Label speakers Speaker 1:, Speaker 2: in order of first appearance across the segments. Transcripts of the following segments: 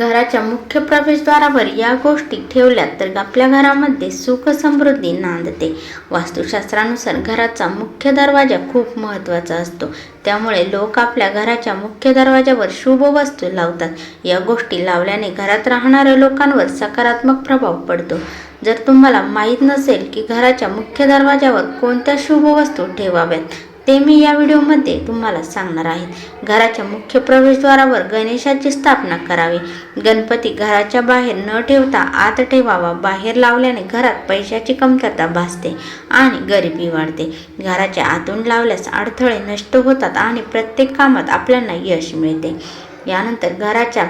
Speaker 1: घराच्या मुख्य प्रवेशद्वारावर या गोष्टी ठेवल्या तर आपल्या घरामध्ये सुख समृद्धी नांदते. वास्तुशास्त्रानुसार घराचा मुख्य दरवाजा खूप महत्त्वाचा असतो. त्यामुळे लोक आपल्या घराच्या मुख्य दरवाजावर शुभ वस्तू लावतात. या गोष्टी लावल्याने घरात राहणाऱ्या लोकांवर सकारात्मक प्रभाव पडतो. जर तुम्हाला माहीत नसेल की घराच्या मुख्य दरवाजावर कोणत्या शुभ वस्तू ठेवाव्यात ते मी या व्हिडिओमध्ये तुम्हाला सांगणार आहेत घराच्या मुख्य प्रवेशद्वारावर गणेशाची स्थापना करावी. गणपती घराच्या बाहेर न ठेवता आत ठेवावा. बाहेर लावल्याने घरात पैशाची कमतरता भासते आणि गरिबी वाढते. घराच्या आतून लावल्यास अडथळे नष्ट होतात आणि प्रत्येक कामात आपल्याला यश मिळते. यानंतर घराच्या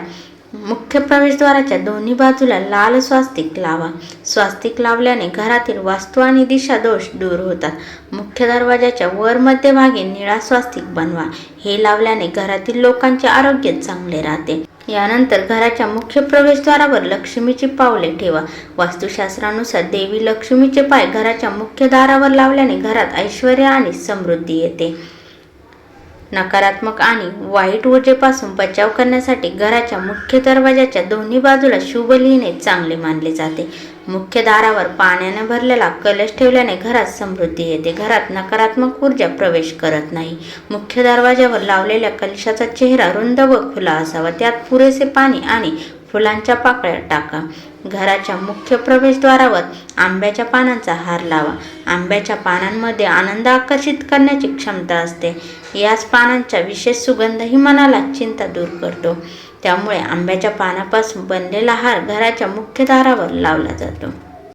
Speaker 1: मुख्य प्रवेशद्वाराच्या दोन्ही बाजूला लाल स्वास्तिक लावा. स्वास्तिक लावल्याने घरातील वास्तू आणि दिशा दोष दूर होतात. मुख्य दरवाजाच्या वर मध्यभागी निळा स्वास्तिक बनवा. हे लावल्याने घरातील लोकांचे आरोग्य चांगले राहते. यानंतर घराच्या मुख्य प्रवेशद्वारावर लक्ष्मीची पावले ठेवा. वास्तुशास्त्रानुसार देवी लक्ष्मीचे पाय घराच्या मुख्य दारावर लावल्याने घरात ऐश्वर आणि समृद्धी येते. नकारात्मक आणि वाईट ऊर्जेपासून बचाव करण्यासाठी घराच्या मुख्य दरवाजाच्या दोन्ही बाजूला शुभ लिहिणे चांगले मानले जाते. मुख्य दारावर पाण्याने भरलेला कलश ठेवल्याने घरात समृद्धी येते. घरात नकारात्मक ऊर्जा प्रवेश करत नाही. मुख्य दरवाज्यावर लावलेल्या कलशाचा चेहरा रुंद व खुला असावा. त्यात पुरेसे पाणी आणि फुलांच्या पाकळ्या टाका. घराच्या मुख्य प्रवेशद्वारावर आंब्याच्या पानांचा हार लावा. आंब्याच्या पानांमध्ये आनंद आकर्षित करण्याची क्षमता असते. याच पानांचा विशेष सुगंधही मनाला चिंता दूर करतो. त्यामुळे आंब्याच्या पानापासून बनलेला हार घराच्या मुख्य दारावर लावला जातो.